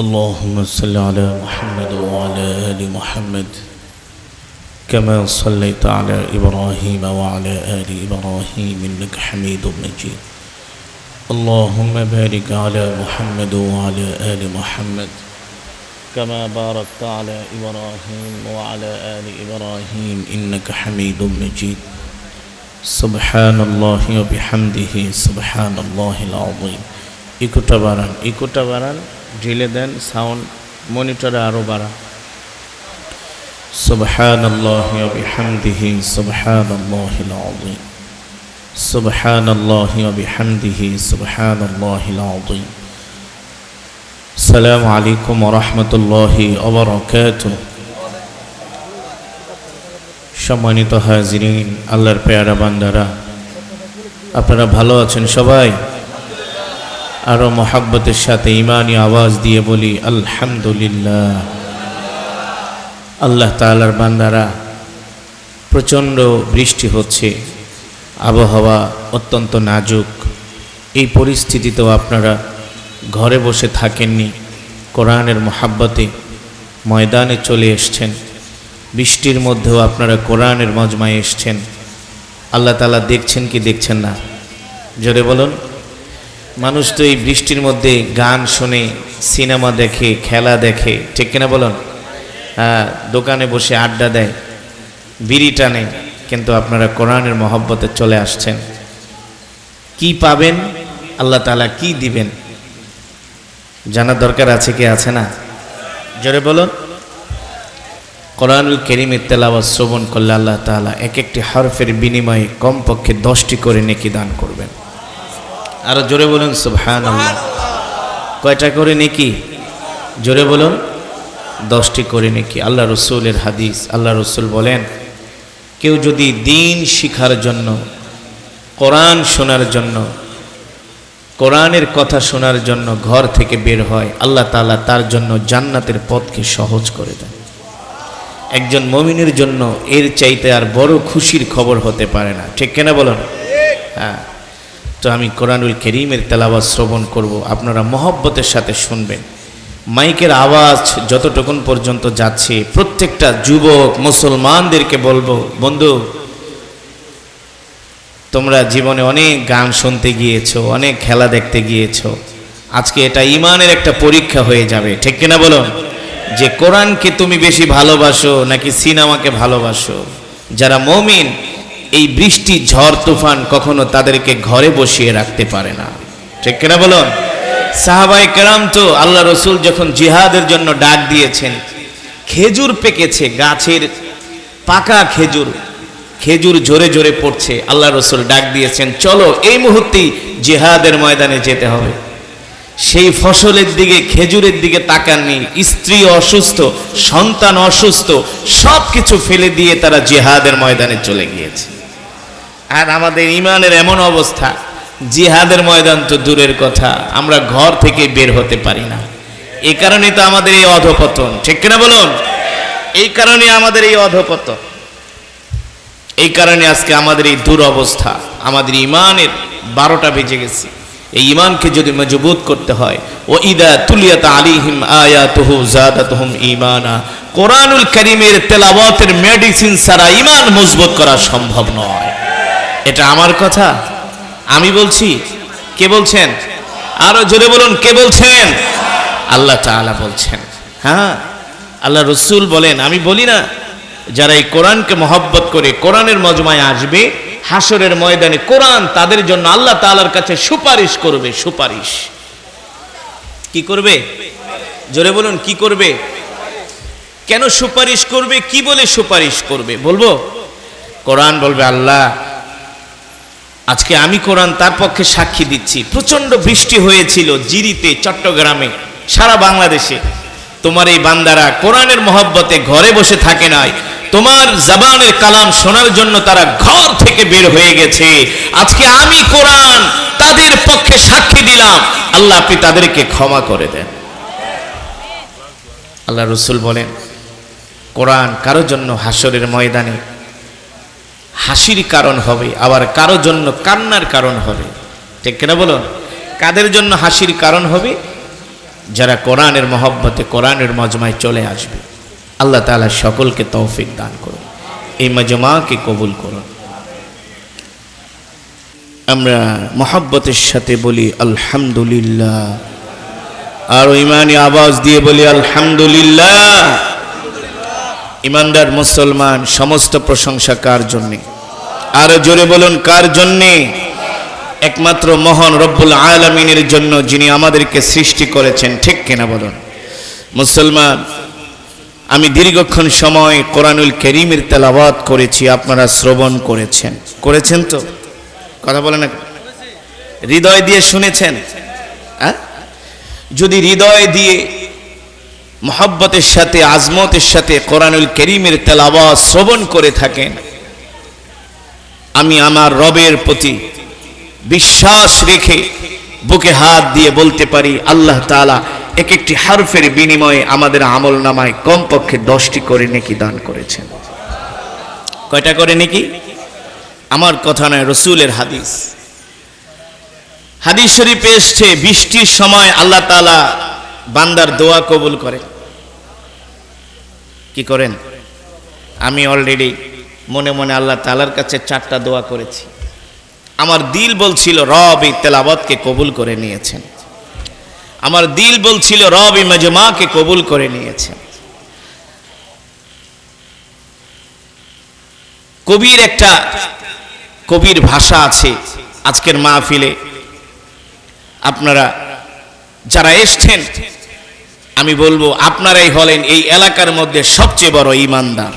اللهم صل على محمد وعلى آل محمد كما صليت على إبراهيم وعلى آل إبراهيم إنك حميد مجيد. اللهم بارك على محمد وعلى آل محمد كما باركت على إبراهيم وعلى آل إبراهيم إنك حميد مجيد. سبحان الله وبحمده سبحان الله العظيم. إكتبرا إكتبرا ঢিলে দেন সাউন্ড মনিটরে আরও বাড়ান سبحان الله وبحمده سبحان الله العظيم سبحان الله وبحمده سبحان الله العظيم السلام عليكم ورحمة الله وبركاته সম্মানিত হাজিরিন আল্লাহর পেয়ারা বান্দারা আপনারা ভালো আছেন সবাই আরও মহাব্বতের সাথে ইমানি আওয়াজ দিয়ে বলি, আলহামদুলিল্লাহ। আল্লাহ তালার বান্দারা, প্রচণ্ড বৃষ্টি হচ্ছে, আবহাওয়া অত্যন্ত নাজুক। এই পরিস্থিতিতেও আপনারা ঘরে বসে থাকেননি, কোরআনের মহাব্বতে ময়দানে চলে এসছেন, বৃষ্টির মধ্যেও আপনারা কোরআনের মজমায় এসছেন। আল্লাহ তালা দেখছেন কি দেখছেন না? জোরে বলুন। মানুষ তো এই বৃষ্টির মধ্যে গান শোনে, সিনেমা দেখে, খেলা দেখে, ঠিক কিনা বলুন? হ্যাঁ দোকানে বসে আড্ডা দেয়, বিড়ি টানে, কিন্তু আপনারা কোরআনের মহব্বতে চলে আসছেন। কি পাবেন? আল্লাহ তালা কি দিবেন? জানার দরকার আছে কি আছে না? জোরে বলুন। কোরআনুল কেরিমের তেলাওয়াত শ্রবণ করলে আল্লাহ তাআলা এক একটি হরফের বিনিময়ে কমপক্ষে দশটি করে নেকি দান করবেন। আরও জোরে বলুন সুবহান কয়টা করে নেকি? জোরে বলুন। দশটি করে নেকি। আল্লাহ রসুলের হাদিস, আল্লাহ রসুল বলেন, কেউ যদি দিন শিখার জন্য, কোরআন শোনার জন্য, কোরআনের কথা শোনার জন্য ঘর থেকে বের হয়, আল্লাহ তালা তার জন্য জান্নাতের পথকে সহজ করে দেন। একজন মমিনের জন্য এর চাইতে আর বড় খুশির খবর হতে পারে না। ঠিক কেনা বলুন? হ্যাঁ। তো আমি কোরআনুল করিমের তেলাওয়াত শ্রবণ করব। আপনারা মহব্বতের সাথে শুনবেন। মাইকের আওয়াজ যতটুকুন পর্যন্ত যাচ্ছে, প্রত্যেকটা যুবক, মুসলমানদেরকে বলব, বন্ধু, তোমরা জীবনে অনেক গান শুনতে গিয়েছো, অনেক খেলা দেখতে গিয়েছো। আজকে এটা ইমানের একটা পরীক্ষা হয়ে যাবে, ঠিক কিনা বলুন? যে কোরআনকে তুমি বেশি ভালোবাসো নাকি সিনেমাকে ভালোবাসো? যারা মমিন এই বৃষ্টি, ঝড়, তুফান কখনো তাদেরকে ঘরে বসিয়ে রাখতে পারে না। ঠিক কিনা বলুন? সাহাবাই কেরাম তো আল্লাহ রসুল যখন জিহাদের জন্য ডাক দিয়েছেন, খেজুর পেকেছে, গাছের পাকা খেজুর খেজুর জোরে জোরে পড়ছে, আল্লাহ রসুল ডাক দিয়েছেন, চলো, এই মুহূর্তেই জিহাদের ময়দানে যেতে হবে। সেই ফসলের দিকে, খেজুরের দিকে তাকাননি, স্ত্রী অসুস্থ, সন্তান অসুস্থ সব কিছু ফেলে দিয়ে তারা জেহাদের ময়দানে চলে গিয়েছে। আর আমাদের ইমানের এমন অবস্থা, জিহাদের ময়দান তো দূরের কথা, আমরা ঘর থেকে বের হতে পারি না। এই কারণে তো আমাদের এই অধপতন, ঠিক কিনা বলুন? এই কারণে আমাদের এই অধপতন। এই কারণে আজকে আমাদের এই দুরবস্থা, আমাদের ইমানের বারোটা বেজে গেছে। এই ইমানকে যদি মজবুত করতে হয় ও ইদা তুলিয়াত আলিহিম আয়াতুহু জাদাতুহুম ঈমানা। কোরআনুল কারীমের তেলাওয়াতের মেডিসিন ছাড়া ইমান মজবুত করা সম্ভব নয়। এটা আমার কথা? আমি বলছি, কে বলছেন? আরও জোরে বলুন, কে বলছেন? আল্লাহ তাআলা বলছেন। হ্যাঁ আল্লাহ রসুল বলেন, আমি বলি না, যারা এই কোরআনকে মহব্বত করে কোরআনের মজমায় আসবে হাসরের ময়দানে কোরআন তাদের জন্য আল্লাহ তাআলার কাছে সুপারিশ করবে, সুপারিশ। কি করবে? জোরে বলুন, কি করবে? কেন সুপারিশ করবে? কি বলে সুপারিশ করবে? বলব? কোরআন বলবে, আল্লাহ আজকে আমি কোরআন তার পক্ষে সাক্ষী দিচ্ছি। প্রচণ্ড বৃষ্টি হয়েছিল জিরিতে, চট্টগ্রামে, সারা বাংলাদেশে। তোমার এই বান্দারা কোরআনের মহব্বতে ঘরে বসে থাকে নাই। তোমার জবানের কালাম শোনার জন্য তারা ঘর থেকে বের হয়ে গেছে। আজকে আমি কোরআন তাদের পক্ষে সাক্ষী দিলাম। আল্লাহ আপনি তাদেরকে ক্ষমা করে দেন। আল্লাহ রসুল বলেন, কোরআন কারও জন্য হাসরের ময়দানে হাসির কারণ হবে, আবার কারও জন্য কান্নার কারণ হবে। ঠিক কিনা বলুন? কাদের জন্য হাসির কারণ হবে? যারা কোরআনের মহব্বতে, কোরআনের মজমায় চলে আসবে। আল্লাহ তাআলা সকলকে তৌফিক দান করুন। এই মজমাকে কবুল করুন। আমরা মহব্বতের সাথে বলি, আলহামদুলিল্লাহ। আর ইমানি আওয়াজ দিয়ে বলি, আলহামদুলিল্লাহ। ইমানদার মুসলমান, সমস্ত প্রশংসা কার জন্যে? আরও জোরে বলুন, কার জন্যে? একমাত্র মহান রব্বুল আলমিনের জন্য যিনি আমাদেরকে সৃষ্টি করেছেন, ঠিক কিনা বলুন? মুসলমান, আমি দীর্ঘক্ষণ সময় কোরআনুল করিমের তেলাওয়াত করেছি, আপনারা শ্রবণ করেছেন। করেছেন তো? কথা বলেন না। হৃদয় দিয়ে শুনেছেন? হ্যাঁ? যদি হৃদয় দিয়ে মহব্বতের সাথে, আজমতের সাথে কোরআনুল করিমের তেলাওয়াত শ্রবণ করে থাকেন। আমি আমার রবের প্রতি বিশ্বাস রেখে বুকে হাত দিয়ে বলতে পারি, আল্লাহ তাআলা এক একটি হারফের বিনিময়ে আমাদের আমল নামায় কমপক্ষে দশটি করে নেকি দান করেছেন। কয়টা করে নেকি? আমার কথা নয়, রসুলের হাদিস। হাদিস শরীফে এসছে, বৃষ্টির সময় আল্লাহ তাআলা বান্দার দোয়া কবুল করে। কি করেন? আমি অলরেডি মনে মনে আল্লাহ তালার কাছে চারটা দোয়া করেছি। আমার দিল বলছিল, রব এই তেলাবতকে কবুল করে নিয়েছেন। আমার দিল বলছিল, রব এই মজমাকে কবুল করে নিয়েছেন। কবির একটা কবির ভাষা আছে আজকের মাহফিলে। আপনারা যারা এসছেন আমি বলব, আপনারাই হলেন এই এলাকার মধ্যে সবচেয়ে বড় ইমানদার।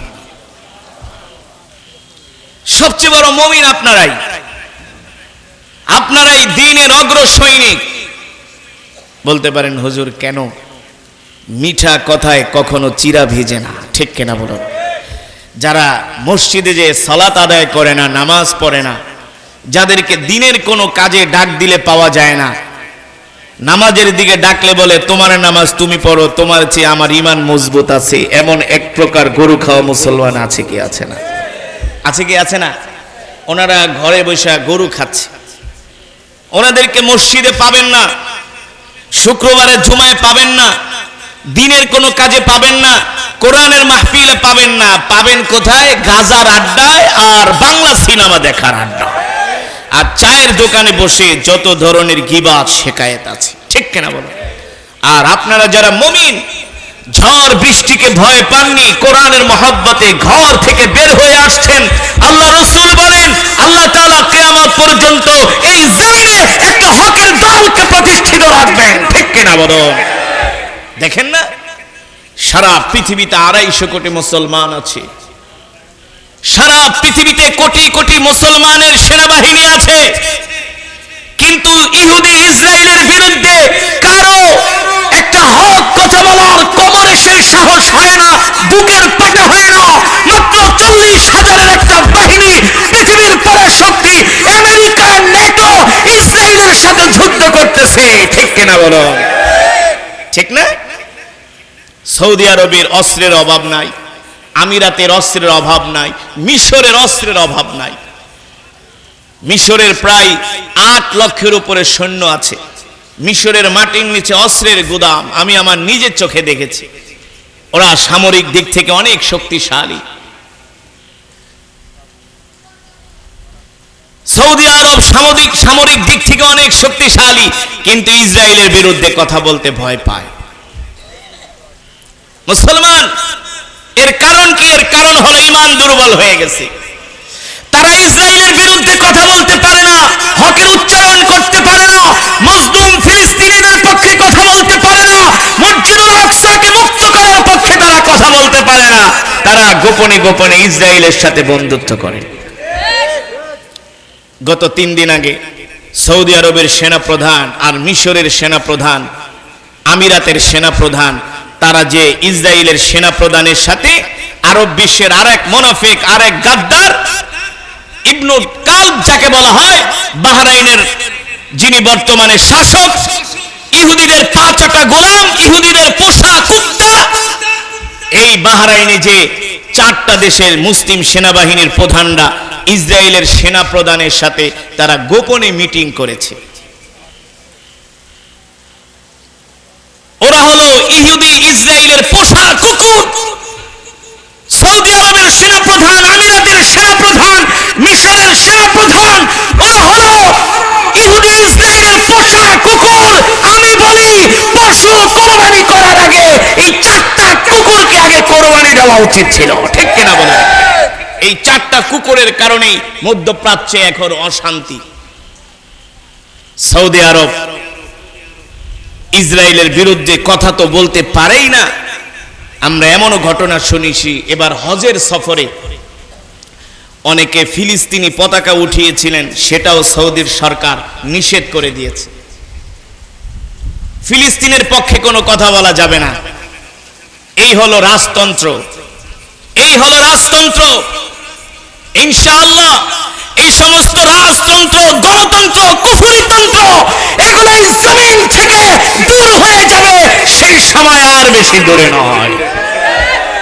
সবচেয়ে বড় মমিন আপনারাই। আপনারাই দিনের অগ্র সৈনিক বলতে পারেন, হুজুর, কেন মিঠা কথায় কখনো চিরা ভিজে না? ঠিক কেনা বলুন। যারা মসজিদে যে সালাত আদায় করে না, নামাজ পড়ে না, যাদেরকে দিনের কোনো কাজে ডাক দিলে পাওয়া যায় না নামাজের দিকে ডাকলে বলে, তোমার নামাজ তুমি পড়ো, তোমার চেয়ে আমার ইমান মজবুত আছে। এমন এক প্রকার গরু খাওয়া মুসলমান আছে কি আছে না? আছে কি আছে না? ওনারা ঘরে বসে গরু খাচ্ছে। ওনাদেরকে মসজিদে পাবেন না, শুক্রবারে জুমায় পাবেন না, দিনের কোনো কাজে পাবেন না, কোরআনের মাহফিলে পাবেন না। পাবেন কোথায়? গাজার আড্ডায় আর বাংলা সিনেমা দেখার আড্ডায়। আর চায়ের দোকানে বসে যত ধরনের গিবাদ শেখায়েত আছে। ঠিক কেনা বলো? আর আপনারা যারা মমিন, ঝড় বৃষ্টিকে ভয় পাননি, কোরআনের মহব্বতে ঘর থেকে বের হয়ে আসছেন, আল্লাহ রসুল বলেন, আল্লাহ তাআলা কিয়ামত পর্যন্ত এই জমিনে একটা হকের দলকে প্রতিষ্ঠিত রাখবেন। ঠিক কিনা বলো? দেখেন না? সারা পৃথিবীতে আড়াইশো কোটি মুসলমান আছে। সারা পৃথিবীতে কোটি কোটি মুসলমানের সেনাবাহিনী আছে। কিন্তু ইহুদি, ইসরায়েলের বিরুদ্ধে কারও একটা হক কথা বলার কোমরে সেই সাহস হয় না, বুকের পাটা হয় না, মাত্র চল্লিশ হাজারের একটা বাহিনী পৃথিবীর পরে শক্তি আমেরিকা, নেটো, ইসরায়েলের সাথে যুদ্ধ করতেছে। ঠিক কিনা বলো? ঠিক না? সৌদি আরবের অস্ত্রের অভাব নাই। আমিরাতের অস্ত্রের অভাব নাই, মিশরের অস্ত্রের অভাব নাই। মিশরের প্রায় আট লক্ষের উপরে সৈন্য আছে। মিশরের মাটির নিচে অস্ত্রের গুদাম, আমি আমার নিজের চোখে দেখেছি। ওরা সামরিক দিক থেকে অনেক শক্তিশালী। সৌদি আরব সামরিক সামরিক দিক থেকে অনেক শক্তিশালী, কিন্তু ইসরায়েলের বিরুদ্ধে কথা বলতে ভয় পায়। মুসলমান এর কারণ কি? এর কারণ হলো ইমান দুর্বল হয়ে গেছে। তারা ইসরায়েলের বিরুদ্ধে কথা বলতে পারে না, হকের উচ্চারণ করতে পারে না, মজলুম ফিলিস্তিনিদের পক্ষে কথা বলতে পারে না মসজিদুল আকসাকে মুক্ত করার পক্ষে তারা কথা বলতে পারে না। তারা গোপনে গোপনে ইসরায়েলের সাথে বন্ধুত্ব করে। গত তিন দিন আগে সৌদি আরবের সেনা প্রধান আর মিশরের সেনা প্রধান আমিরাতের সেনা প্রধান তারা যে ইসরায়েলের সেনা প্রধানের সাথে, আরব বিশ্বের আরেক মোনাফিক, আরেক গাদ্দার, ইবনু কালব যাকে বলা হয়, বাহরাইনের যিনি বর্তমানে শাসক, ইহুদিদের পাঁচটা গোলাম, ইহুদিদের পোষা কুত্তা, এই বাহরাইনে যে চারটা দেশের মুসলিম সেনাবাহিনীর প্রধানরা ইসরায়েলের সেনা প্রধানের সাথে তারা গোপনে মিটিং করেছে। ইহুদি ইসরায়েলের পোষা কুকুর। সৌদি আরবের সেনা প্রধান আমিরাতের সেনা প্রধান মিশরের সেনা প্রধান ওরা হলো ইহুদি ইসরায়েলের পোষা কুকুর। আমি বলি পশু কোরবানি করার আগে এই চারটা কুকুরকে আগে কোরবানি দেওয়া উচিত ছিল। ঠিক কিনা বলেন? এই চারটা কুকুরের কারণেই মধ্যপ্রাচ্যে এখন অশান্তি। সৌদি আরব ইসরায়েলের বিরুদ্ধে কথা তো বলতে পারেই না। আমরা এমনও ঘটনা শুনেছি, এবার হজের সফরে অনেকে ফিলিস্তিনি পতাকা উঠিয়েছিলেন, সেটাও সৌদির সরকার নিষেধ করে দিয়েছে। ফিলিস্তিনের পক্ষে কোনো কথা বলা যাবে না। এই হলো রাজতন্ত্র। এই হলো রাজতন্ত্র। ইনশাআল্লাহ এই সমস্ত রাজতন্ত্র গণতন্ত্র এই জমিন থেকে দূর হয়ে যাবে, সেই সময় আর বেশি দূরে নয়।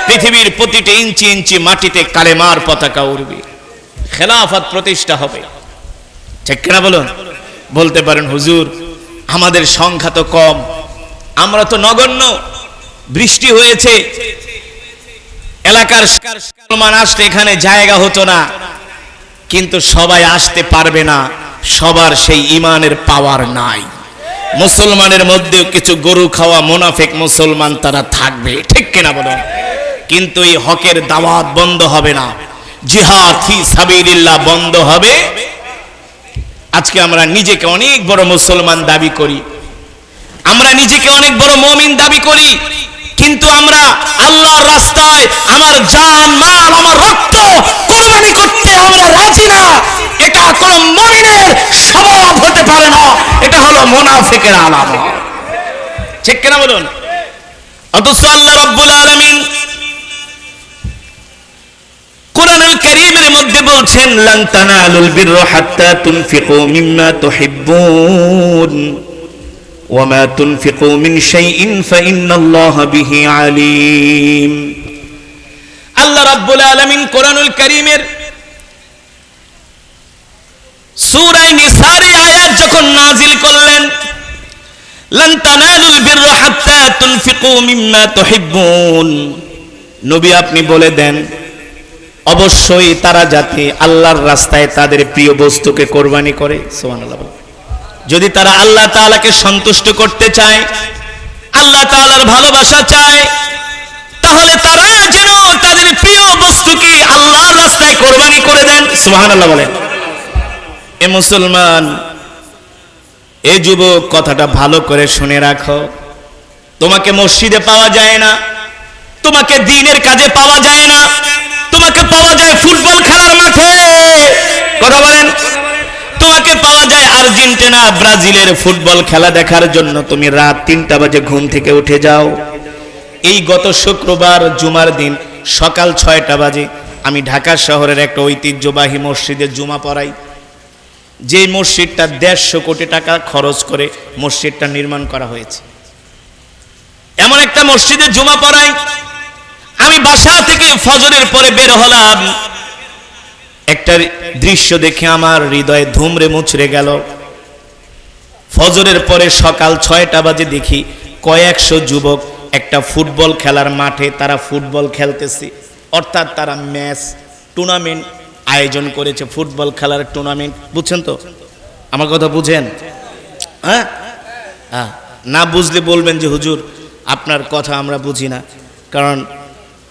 পৃথিবীর প্রতিটি ইঞ্চি ইঞ্চি মাটিতে কালেমার পতাকা উড়বে, খেলাফত প্রতিষ্ঠা হবে। ঠিক কিনা বলুন? বলতে পারেন, হুজুর, আমাদের সংখ্যা তো কম, আমরা তো নগণ্য। বৃষ্টি হয়েছে, এলাকার আসতে এখানে জায়গা হতো না। কিন্তু সবাই আসতে পারবে না, সবার সেই ইমানের পাওয়ার নাই। মুসলমানের মধ্যেও কিছু গরু খাওয়া মোনাফেক মুসলমান তারা থাকবে, ঠিক কিনা বলুন কিন্তু এই হকের দাওয়াত বন্ধ হবে না। জিহাদ বন্ধ হবে। আজকে আমরা নিজেকে অনেক বড় মুসলমান দাবি করি। আমরা নিজেকে অনেক বড় মমিন দাবি করি। কিন্তু আমরা আল্লাহর রাস্তায় আমার জান, মাল, আমার রক্ত কোরবানি করতে আমরা রাজি না। এটা কোন মমিনের স্বভাব হতে পারে না। এটা হলো মোনাফিকের আলামত। ঠিক কিনা বলুন? অথচ আল্লাহ রাব্বুল আলামিন কোরআনুল কারীমের মধ্যে বলছেন وما تنفقوا من شيء فإن الله به عليم আল্লাহ রাব্বুল আলামিন কোরআনুল কারীমের সূরা নিসার আয়াত যখন নাজিল করলেন লান তানালুল বিররা হাত্তা তুনফিকু মিম্মা তুহিব্বুন নবী আপনি বলে দেন অবশ্যই তারা যাতে আল্লাহর রাস্তায় তাদের প্রিয় বস্তুকে কোরবানি করে সুবহানাল্লাহ যদি তারা আল্লাহ তাআলাকে সন্তুষ্ট করতে চায়, আল্লাহ তাআলার ভালোবাসা চায়, তাহলে তারা যেন তাদের প্রিয় বস্তুকে আল্লাহর রাস্তায় কোরবানি করে দেন। সুবহানাল্লাহ বলেন। এ মুসলমান, এ যুবক, কথাটা ভালো করে শুনে রাখো। তোমাকে মসজিদে পাওয়া যায় না, তোমাকে দিনের কাজে পাওয়া যায় না, তোমাকে পাওয়া যায় ফুটবল খেলার মাঠে। কথা বলেন। তোমাকে পাওয়া যায় আর্জেন্টিনা, ব্রাজিলের ফুটবল খেলা দেখার জন্য। তুমি রাত তিনটা বাজে ঘুম থেকে উঠে যাও। এই গত শুক্রবার, জুমার দিন, সকাল ছয়টা বাজে, আমি ঢাকা শহরের একটা ঐতিহ্যবাহী মসজিদে জুমা পড়াই। যে মসজিদটা দেড়শো কোটি টাকা খরচ করে মসজিদটা নির্মাণ করা হয়েছে। এমন একটা মসজিদে জুমা পড়াই। আমি বাসা থেকে ফজরের পরে বের হলাম। একটা দৃশ্য দেখে আমার হৃদয়ে ধুমরে মুচড়ে গেল। ফজরের পরে সকাল ছয়টা বাজে দেখি কয়েকশো যুবক একটা ফুটবল খেলার মাঠে তারা ফুটবল খেলতেছে। অর্থাৎ তারা ম্যাচ, টুর্নামেন্ট আয়োজন করেছে, ফুটবল খেলার টুর্নামেন্ট। বুঝছেন তো? আমার কথা বুঝেন? হ্যাঁ? হ্যাঁ। না বুঝলে বলবেন যে, হুজুর, আপনার কথা আমরা বুঝি না। কারণ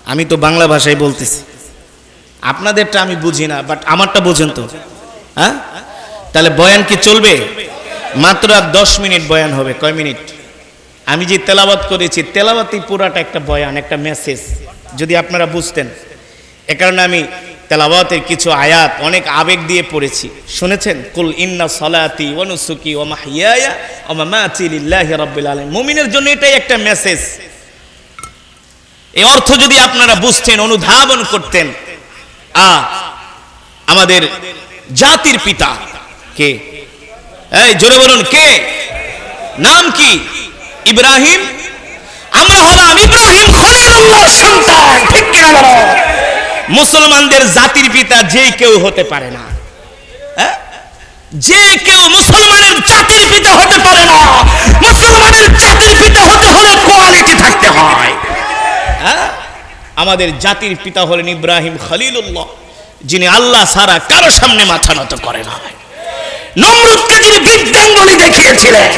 আমি তো বাংলা ভাষায় বলতেছি। আপনাদেরটা আমি বুঝি না বাট আমারটা বোঝেন তো। হ্যাঁ? তাহলে বয়ান কি চলবে? মাত্র আর দশ মিনিট বয়ান হবে, কয় মিনিট? আমি যে তেলাবাত করেছি তেলাবাতই পুরাটা একটা বয়ান, একটা মেসেজ যদি আপনারা বুঝতেন। এ কারণে আমি তেলাওয়াতের কিছু আয়াত অনেক আবেগ দিয়ে পড়েছি। শুনেছেন? কুল ইন্না সলাতি মামাতি লিল্লাহি রাব্বিল আলামিন। মুমিনের জন্য এটাই একটা মেসেজ এই অর্থ যদি আপনারা বুঝতেন, অনুধাবন করতেন আমাদের জাতির পিতা। কে? এই, জোরে বলুন, কে? নাম কি? ইব্রাহিম? আমরা হলাম ইব্রাহিম সন্তান মুসলমানদের জাতির পিতা যে কেউ হতে পারে না। হ্যাঁ? যে কেউ মুসলমানের জাতির পিতা হতে পারে না। মুসলমানের জাতির পিতা হতে হলে কোয়ালিটি থাকতে হয়? হ্যাঁ? আমাদের জাতির পিতা হলেন ইব্রাহিম খলিলুল্লাহ, যিনি আল্লাহ সারা কারও সামনে মাথা নত করে না। নমরুদকে যিনি বৃদ্ধাঙ্গুলি দেখিয়েছিলেন।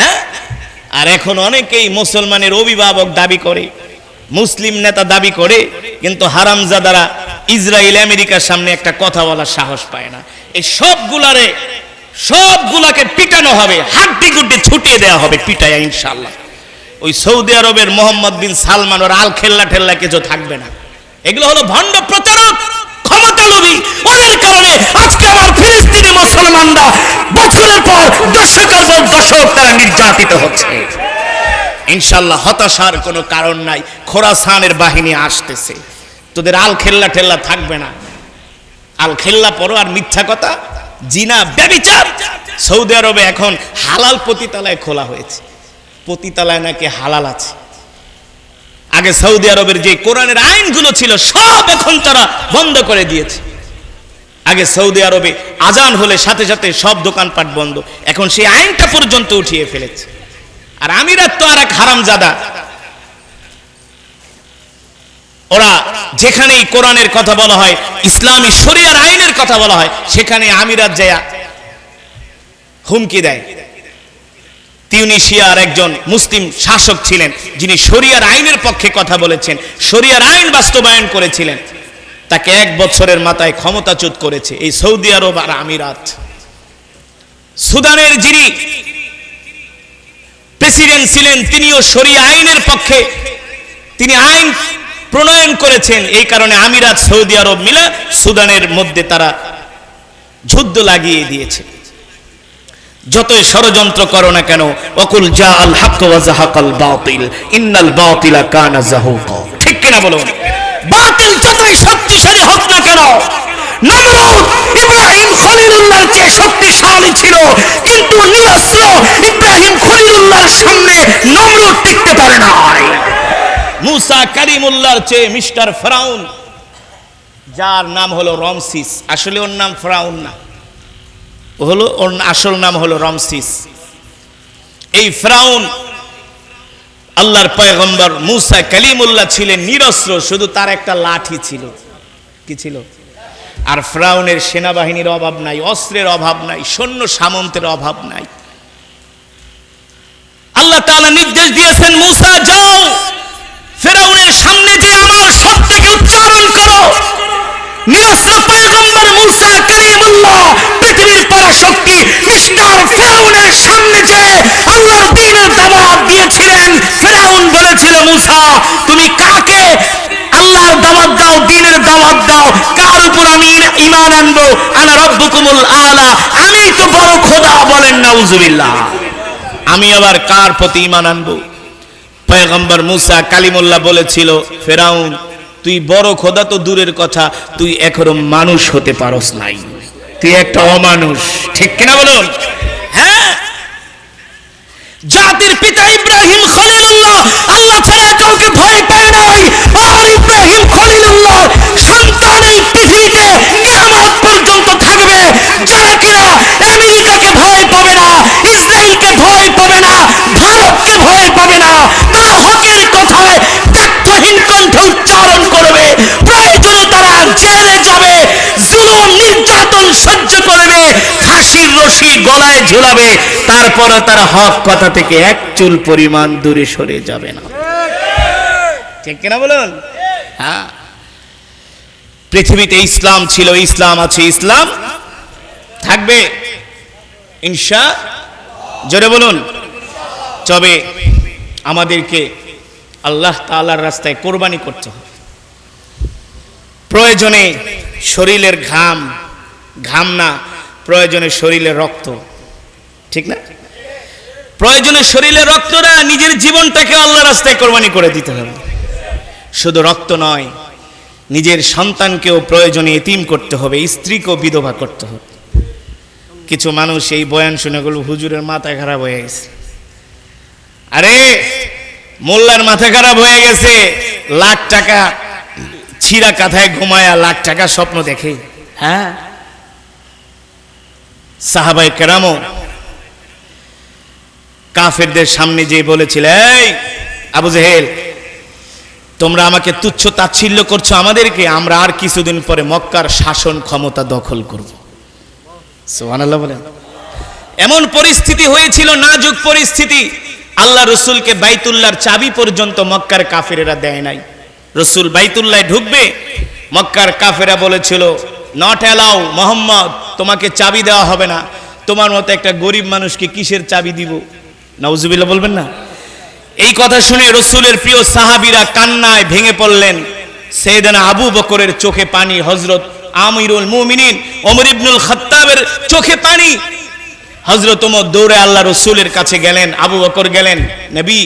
না? আর এখন অনেকেই মুসলমানের অভিভাবক দাবি করে, মুসলিম নেতা দাবি করে, কিন্তু হারামজাদারা ইসরায়েল, আমেরিকার সামনে একটা কথা বলার সাহস পায় না। এই সবগুলারে, সবগুলাকে পিটানো হবে, হাড্ডি গুড্ডি ছুটিয়ে দেওয়া হবে পিটায় ইনশাল্লাহ ওই সৌদি আরবের মোহাম্মদ বিন সালমান ওর আল খেল্লা ঠেল্লা কিছু থাকবে না। এগুলো হলো ভণ্ড প্রতারক, ক্ষমতা লোভী। ওদের কারণে আজকে আমার ফিলিস্তিনি মুসলমানরা বছরের পর দশকের পর দশক তারা নির্যাতিত হচ্ছে। ইনশাল্লাহ হতাশার কোনো কারণ নাই। খোরাসানের বাহিনী আসতেছে। তোদের আল খেল্লা ঠেল্লা থাকবে না। আল খেল্লা পরো আর মিথ্যা কথা। জিনা, ব্যবিচার। সৌদি আরবে এখন হালাল পতিতালায় খোলা হয়েছে। পতিতালায় নাকি হালাল আছে? আগে সৌদি আরবের যে কোরআনের আইনগুলো ছিল, সব এখন তারা বন্ধ করে দিয়েছে। আগে সৌদি আরবে আজান হলে সাথে সাথে সব দোকানপাট বন্ধ। এখন সেই আইনটা পর্যন্ত উঠিয়ে ফেলেছে। আর আমিরাত তো আর এক হারামজাদা। ওরা যেখানেই কোরআনের কথা বলা হয়, ইসলামী শরিয়ার আইনের কথা বলা হয়, সেখানে আমিরাত যায় হুমকি দেয়। তিউনিশিয়ার একজন মুসলিম শাসক ছিলেন, যিনি শরিয়ার আইনের পক্ষে কথা বলেছেন, শরিয়ার আইন বাস্তবায়ন করেছিলেন। তাকে এক বছরের মাথায় ক্ষমতাচ্যুত করেছে এই সৌদি আরব আর আমিরাত। সুদানের যিনি প্রেসিডেন্ট ছিলেন, তিনিও শরিয়া আইনের পক্ষে তিনি আইন প্রণয়ন করেছেন। এই কারণে আমিরাত সৌদি আরব মিলে সুদানের মধ্যে তারা যুদ্ধ লাগিয়ে দিয়েছে। যতই ষড়যন্ত্র করো না কেন অকুল যা আল হাক ওয়া বাতিল, ইন্নাল বাতিলা কানা জাহুকা। ঠিক কিনা বলুন? বাতিল যতই শক্তিশালী হোক না কেন? নমরুদ ইব্রাহিম খলিলুল্লাহর চেয়ে শক্তিশালী ছিল, কিন্তু ইব্রাহিম খলিলুল্লাহর সামনে নমরুদ টিকতে পারে মুসা কারিমুল্লাহর চেয়ে মিস্টার ফরাউন, যার নাম হলো রমসিস, আসলে ওর নাম ফরাউন না। হলো ওর আসল নাম হলো রমসিস। এই ফ্রাউন আল্লাহর পয়গম্বর মুসা কালিমুল্লাহ ছিলেন নিরস্ত্র, শুধু তার একটা লাঠি ছিল। কি ছিল? আর ফ্রাউনের সেনাবাহিনীর অভাব নাই, অস্ত্রের অভাব নাই, সৈন্য সামন্তের অভাব নাই। আল্লাহ তাআলা নির্দেশ দিয়েছেন, মুসা, যাও, ফেরাউনের সামনে যে আমার শব্দকে উচ্চারণ করো। নিরস্ত্র পয়গম্বর মুসা কালিমুল্লাহ পরাশক্তি মিস্টার ফেরাউনের সামনে যে দাওয়াত দিয়েছিলেন। ফেরাউন বলেছিল, মুসা, তুমি কাকে আল্লাহর দাওয়াত দাও দ্বীনের দাওয়াত দাও? কার উপর আমি ঈমান আনব? আনা রব্বুকুমুল আলা। আমি তো বড় খোদা, বলেন নাউজুবিল্লাহ। আমি আবার কার প্রতি ইমান আনব? পয়গম্বর মুসা কালিমুল্লাহ বলেছিল, ফেরাউন, তুই বড় খোদা তো দূরের কথা, তুই এখনও মানুষ হতে পারস নাই। তুই একটা অমানুষ ঠিক কিনা বলুন হ্যাঁ? জাতির পিতা ইব্রাহিম খলিলুল্লাহ আল্লাহ ছাড়া রশি গলায় ঝুলাবে, তারপরে তারা হক কথা থেকে এক চুল পরিমাণ দূরে সরে যাবে না। ঠিক কিনা বলুন? হ্যাঁ। পৃথিবীতে ইসলাম ছিল, ইসলাম আছে, ইসলাম থাকবে। ইনশা, জোরে বলুন। তবে আমাদেরকে আল্লাহ তাআলার রাস্তায় কোরবানি করতে হবে। প্রয়োজনে শরীরের ঘাম ঘাম না প্রয়োজনে শরীরের রক্ত। ঠিক না? প্রয়োজনে শরীরের রক্তটা নিজের জীবনটাকে আল্লাহ রাস্তায় কোরবানি করে দিতে হবে। শুধু রক্ত নয়, নিজের সন্তানকেও প্রয়োজনে এতিম করতে হবে, স্ত্রীকেও বিধবা করতে হবে। কিছু মানুষ এই বয়ান শুনে গেল হুজুরের মাথা খারাপ হয়ে গেছে। আরে, মোল্লার মাথা খারাপ হয়ে গেছে। লাখ টাকা ছিঁড়া কাঁথায় ঘুমায়া লাখ টাকা স্বপ্ন দেখে। হ্যাঁ? সাহাবাই কেরামো কাফেরদের সামনে যে বলেছিল, এই আবু জেহেল, তোমরা আমাকে তুচ্ছ তাচ্ছিল্য করছ আমাদেরকে, আমরা আর কিছুদিন পরে মক্কার শাসন ক্ষমতা দখল করব। এমন পরিস্থিতি হয়েছিল, নাজুক পরিস্থিতি। আল্লাহ রসুলকে বাইতুল্লাহর চাবি পর্যন্ত মক্কার কাফেরেরা দেয় নাই। রসুল বাইতুল্লাহ ঢুকবে, মক্কার কাফেরা বলেছিল নট অ্যালাউ মোহাম্মদ তোমাকে চাবি দেওয়া হবে না। তোমার মতো একটা গরিব মানুষকে কিসের চাবি দিব? নাউজুবিল্লাহ বলবেন না। এই কথা শুনে রসুলের প্রিয় সাহাবিরা কান্নায় ভেঙে পড়লেন। সেদানা আবু বকরের চোখে পানি হজরত আমিরুল মুমিনিন, ওমর ইবনুল খাত্তাবের চোখে পানি। হজরত ওমর দৌড়ে আল্লাহ রসুলের কাছে গেলেন, আবু বকর গেলেন, নবী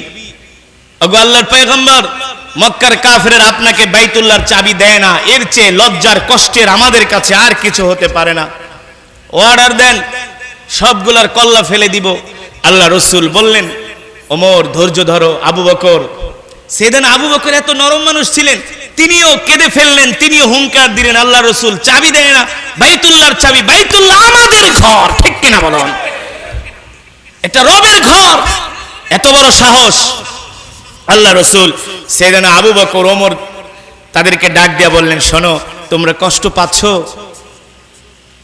আল্লাহর পয়গম্বর মক্কার কাফের আপনাকে বাইতুল্লাহর চাবি দেয় না। এর চেয়ে লজ্জার কষ্টের আমাদের কাছে আর কিছু হতে পারে না। অর্ডার দেন, সবগুলার কল্লা ফেলে দিব। আল্লাহ রসুল বললেন, ওমর, ধৈর্য ধরো, আবু বকর। সেদিন আবু বকর এত নরম মানুষ ছিলেন, তিনিও কেঁদে ফেললেন, তিনিও হুঙ্কার দিলেন, আল্লাহ রসুল, চাবি দেয় না। বাইতুল্লাহর চাবি, বাইতুল্লাহ আমাদের ঘর। ঠিক কিনা বলুন? এটা রবের ঘর। এত বড় সাহস। আল্লাহ রসুল সেদিন আবু বকর ওমর তাদেরকে ডাক দিয়া বললেন শোনো তোমরা কষ্ট পাচ্ছ?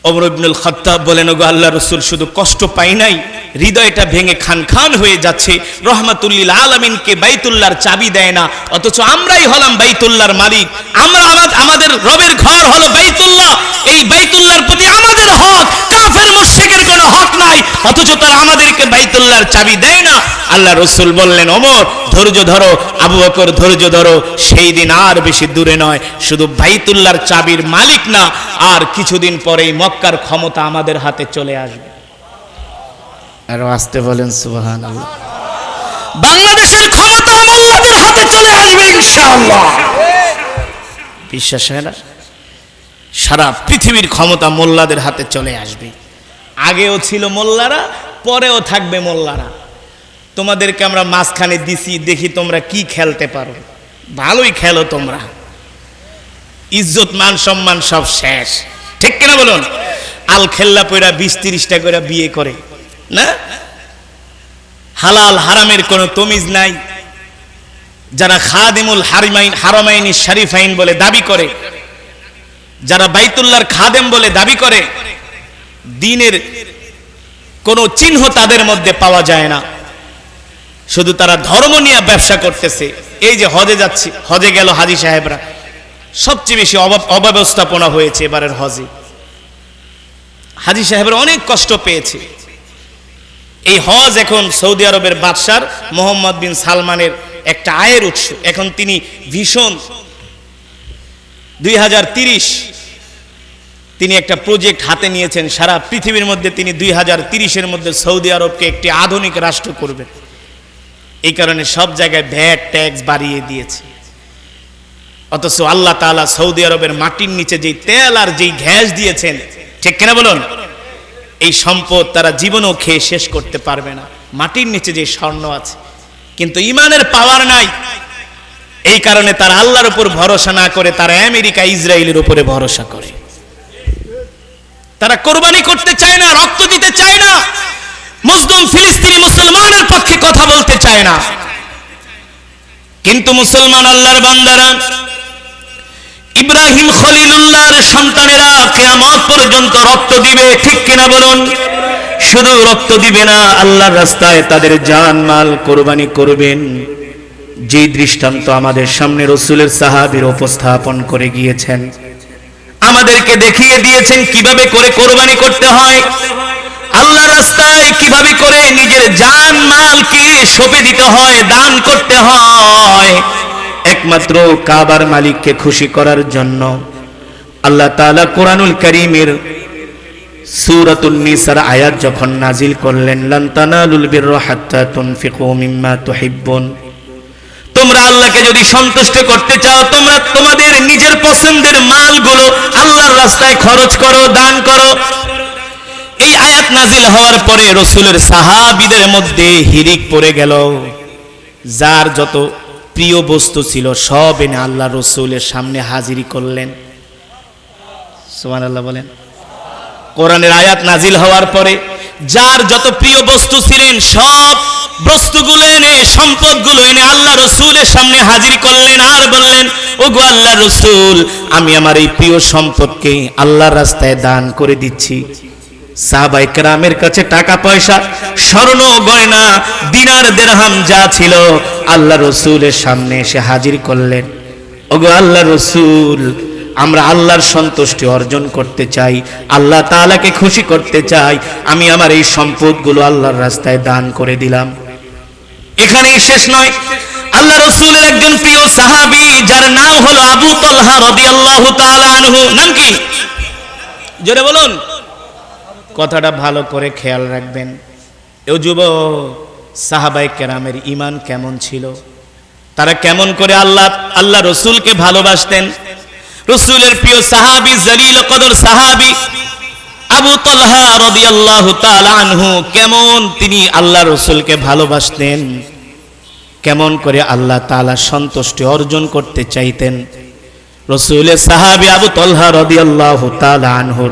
ওমর ইবনুল খাত্তাব বলেন, ওগো আল্লাহ রসুল, শুধু কষ্ট পাই নাই, হৃদয়টা ভেঙে খান খান হয়ে যাচ্ছে। রহমাতুল্লিল আলমিনকে বাইতুল্লাহর চাবি দেয় না, অথচ আমরাই হলাম বাইতুল্লাহর মালিক। আমরা আমা- আমাদের রবের ঘর হলো বাইতুল্লাহ। এই বাইতুল্লাহর প্রতি আমাদের হক, কাফের মুশরিকের কোনো হক নাই। অথচ তারা আমাদেরকে বাইতুল্লাহর চাবি দেয় না। আল্লাহ রসুল বললেন অমর ধৈর্য ধরো, আবু বকর, ধৈর্য ধরো। সেই দিন আর বেশি দূরে নয়, শুধু বাইতুল্লাহর চাবির মালিক না, আর কিছুদিন পরেই মক্কার ক্ষমতা আমাদের হাতে চলে আসবে। আরও আসতে বলেন সুবাহান বাংলাদেশের ক্ষমতা মোল্লাদের হাতে চলে আসবে ইনশাআল্লাহ। বিশ্বাস হয় না? সারা পৃথিবীর ক্ষমতা মোল্লাদের হাতে চলে আসবে। আগেও ছিল মোল্লারা পরেও থাকবে মোল্লারা। তোমাদেরকে আমরা মাঝখানে দিছি দেখি তোমরা কি খেলতে পারো। ভালোই খেলো তোমরা। ইজ্জত মান সম্মান সব শেষ। ঠিক কিনা বলুন? আল খেল্লা পয়রা বিশ তিরিশটা করে বিয়ে করে, না? হালাল হারামের কোনো তমিজ নাই। যারা খাদিমুল হারিমাইন হারামাইনি শরীফাইন বলে দাবি করে, যারা বাইতুল্লাহর খাদেম বলে দাবি করে, দিনের কোনো চিহ্ন তাদের মধ্যে পাওয়া যায় না। শুধু তারা ধর্ম নিয়ে ব্যবসা করতেছে। এই যে হজে যাচ্ছি, হজে গেল হাজি সাহেবরা। সবচেয়ে বেশি অব- অব্যবস্থাপনা হয়েছে এবারের হজে। হাজি সাহেবের অনেক কষ্ট পেয়েছে। এই হজ এখন সৌদি আরবের বাদশার মোহাম্মদ বিন সালমানের একটা আয়ের উৎস। এখন তিনি ভীষণ। দুই তিনি একটা প্রজেক্ট হাতে নিয়েছেন। সারা পৃথিবীর মধ্যে তিনি দুই হাজার তিরিশের মধ্যে সৌদি আরবকে একটি আধুনিক রাষ্ট্র করবেন। এই কারণে সব জায়গায় ভ্যাট, ট্যাক্স বাড়িয়ে দিয়েছে। অথচ আল্লাহ তাআলা সৌদি আরবের মাটির নিচে যেই তেল আর যেই গ্যাস দিয়েছেন ঠিক কিনা বলুন? এই সম্পদ তারা জীবনও খেয়ে শেষ করতে পারবে না। মাটির নিচে যে স্বর্ণ আছে, কিন্তু ইমানের পাওয়ার নাই। এই কারণে তারা আল্লাহর উপর ভরসা না করে তারা আমেরিকা ইসরায়েলের উপরে ভরসা করে। তারা কোরবানি করতে চায় না, রক্ত দিতে চায় না, মুসলিম ফিলিস্তিনি মুসলমানের পক্ষে কথা বলতে চায় না। কিন্তু মুসলমান আল্লাহর বান্দারা ইব্রাহিম খলিলুল্লাহর সন্তানেরা কেয়ামত পর্যন্ত রক্ত দিবে, ঠিক কিনা বলুন? শুধু রক্ত দিবে না, আল্লাহর রাস্তায় তাদের জান মাল কোরবানি করবেন। যে দৃষ্টান্ত আমাদের সামনে রসুলের সাহাবীর উপস্থাপন করে গিয়েছেন, আমাদেরকে দেখিয়ে দিয়েছেন কীভাবে করে কোরবানি করতে হয়। আল্লাহ রাস্তায় কীভাবে করে নিজের জান মালকে সঁপে দিতে হয়, দান করতে হয়। একমাত্র কাবার মালিককে খুশি করার জন্য আল্লাহ তাআলা কোরআনুল করিমের সূরাতুন নিসার আয়াত যখন নাজিল করলেন, লান তানালুল বিররা হাত্তা তুনফিকু মিম্মা তুহিব্বুন। তোমরা আল্লাহকে যদি সন্তুষ্ট করতে চাও, তোমরা তোমাদের নিজের পছন্দের মালগুলো আল্লাহর রাস্তায় খরচ করো, দান করো। এই আয়াত নাজিল হওয়ার পরে রসুলের সাহাবিদের মধ্যে হিরিক পড়ে গেল। যার যত প্রিয় বস্তু ছিল, সব এনে আল্লাহ রসুলের সামনে হাজিরি করলেন। সুমান আল্লাহ বলেন। কোরআনের আয়াত নাজিল হওয়ার পরে যার যত প্রিয় বস্তু ছিলেন, সব বস্তুগুলো এনে, সম্পদগুলো এনে আল্লাহ রসুলের সামনে হাজির করলেন আর বললেন ও আল্লাহ রসুল, আমি আমার এই প্রিয় সম্পদকে আল্লাহর রাস্তায় দান করে দিচ্ছি। সাহাবাই কেরামের কাছে টাকা পয়সা, স্বর্ণ গয়না, দিনার দেরহাম যা ছিল, আল্লাহ রসুলের সামনে এসে হাজির করলেন। ওগো আল্লাহ রসুল, আমরা আল্লাহর সন্তুষ্টি অর্জন করতে চাই, আল্লাহ তাআলাকে খুশি করতে চাই, আমি আমার এই সম্পদগুলো আল্লাহর রাস্তায় দান করে দিলাম। এখানেই শেষ নয়। আল্লাহ রসুলের একজন প্রিয় সাহাবী, যার নাম হলো আবু তলহা রাদিয়াল্লাহু তাআলা আনহু। নাম কি? জোরে বলুন। কথাটা ভালো করে খেয়াল রাখবেন। এ যুব সাহাবাই কেরামের ইমান কেমন ছিল? তারা কেমন করে আল্লাহ আল্লাহ রসুলকে ভালোবাসতেন? রসুলের প্রিয় সাহাবি, জলিল কদর সাহাবি, আবু তলহা রাদিয়াল্লাহু তাআলা আনহু কেমন তিনি আল্লাহ রসুলকে ভালোবাসতেন? কেমন করে আল্লাহ তাআলা সন্তুষ্টি অর্জন করতে চাইতেন? রসুলের সাহাবি আবু তলহা রাদিয়াল্লাহু তাআলা আনহুর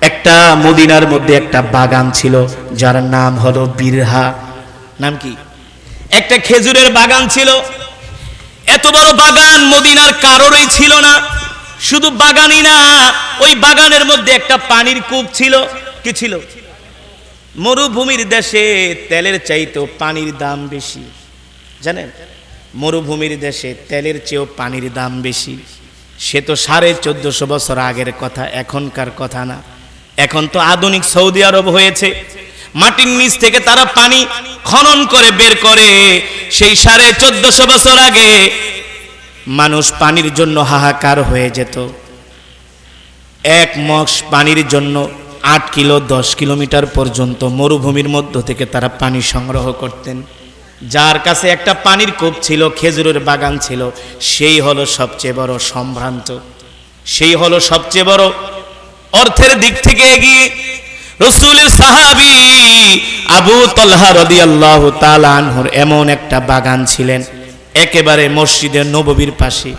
একটা মদিনার মধ্যে একটা বাগান ছিল, যার নাম হলো বিরহা। নাম কি? একটা খেজুরের বাগান ছিল। এত বড় বাগান মদিনার কারোরই ছিল না। শুধু বাগানই না, ওই বাগানের মধ্যে একটা পানির কূপ ছিল। কি ছিল? মরুভূমির দেশে তেলের চাইতেও পানির দাম বেশি। জানেন? মরুভূমির দেশে তেলের চেয়েও পানির দাম বেশি। সে তো সাড়ে চোদ্দশো বছর আগের কথা, এখনকার কথা না। এখন তো আধুনিক সৌদি আরব হয়েছে। মাটির নিচ থেকে তারা পানি খনন করে বের করে। সেই সাড়ে চোদ্দশো বছর আগে মানুষ পানির জন্য হাহাকার হয়ে যেত। এক মশ পানির জন্য আট কিলো, দশ কিলোমিটার পর্যন্ত মরুভূমির মধ্য থেকে তারা পানি সংগ্রহ করতেন। যার কাছে একটা পানির কূপ ছিল, খেজুরের বাগান ছিল, সেই হলো সবচেয়ে বড় সম্ভ্রান্ত। সেই হলো সবচেয়ে বড় অর্থের দিক থেকে এগিয়ে রসুলের সাহাবি আবু তলহা আল্লাহ তালানহুর এমন একটা বাগান ছিলেন, একেবারে মসজিদের নববীর পাশে।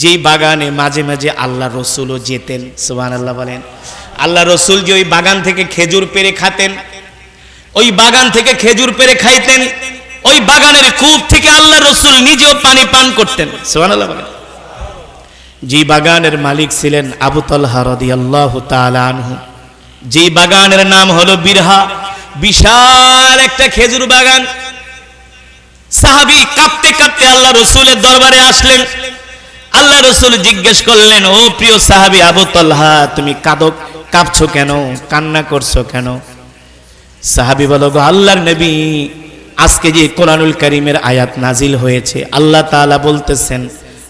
যেই বাগানে মাঝে মাঝে আল্লাহ রসুলও যেতেন সুবান আল্লাহ বলেন। আল্লাহ রসুল যে ওই বাগান থেকে খেজুর পেরে খাতেন, ওই বাগান থেকে খেজুর পেরে খাইতেন, ওই বাগানের কূপ থেকে আল্লাহ রসুল নিজেও পানি পান করতেন সুবান আল্লাহ বলেন। যে বাগানের মালিক ছিলেন আবু তলহা রদিয়াল্লাহু তাআলা আনহু। যে বাগানের নাম হলো বিরহা। বিশাল একটা খেজুর বাগান। সাহাবি কাঁপতে কাঁপতে আল্লাহ রসুলের দরবারে আসলেন। আল্লাহ রসুল জিজ্ঞেস করলেন, ও প্রিয় সাহাবি আবু তলহা, তুমি কাদক কাঁপছো কেন, কান্না করছ কেন? সাহাবি বলো গো আল্লাহর নবী, আজকে যে কোরআনুল করিমের আয়াত নাজিল হয়েছে, আল্লাহ তাআলা বলতেছেন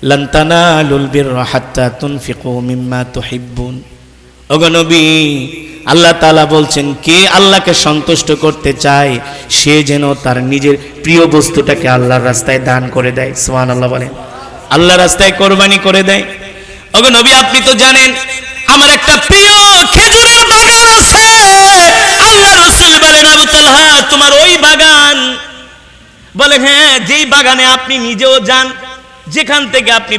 লান তানালুল বিররা হাত্তা তুনফিকু মিম্মা তুহিব্বুন ওগো নবী, আল্লাহ তাআলা বলছেন, কে আল্লাহকে সন্তুষ্ট করতে চায়, সে যেন তার নিজের প্রিয় বস্তুটাকে আল্লাহর রাস্তায় দান করে দেয়। সুবহানাল্লাহ বলেন। আল্লাহ রাস্তায় কোরবানি করে দেয়। ওগো নবী, আপনি তো জানেন, আমার একটা প্রিয় খেজুরের বাগান আছে। আল্লাহ রাসূল বলেন আবু তালহা, তোমার ওই বাগান। বলে হ্যাঁ যেই বাগানে আপনি নিজেও যান যেখান থেকে আপনি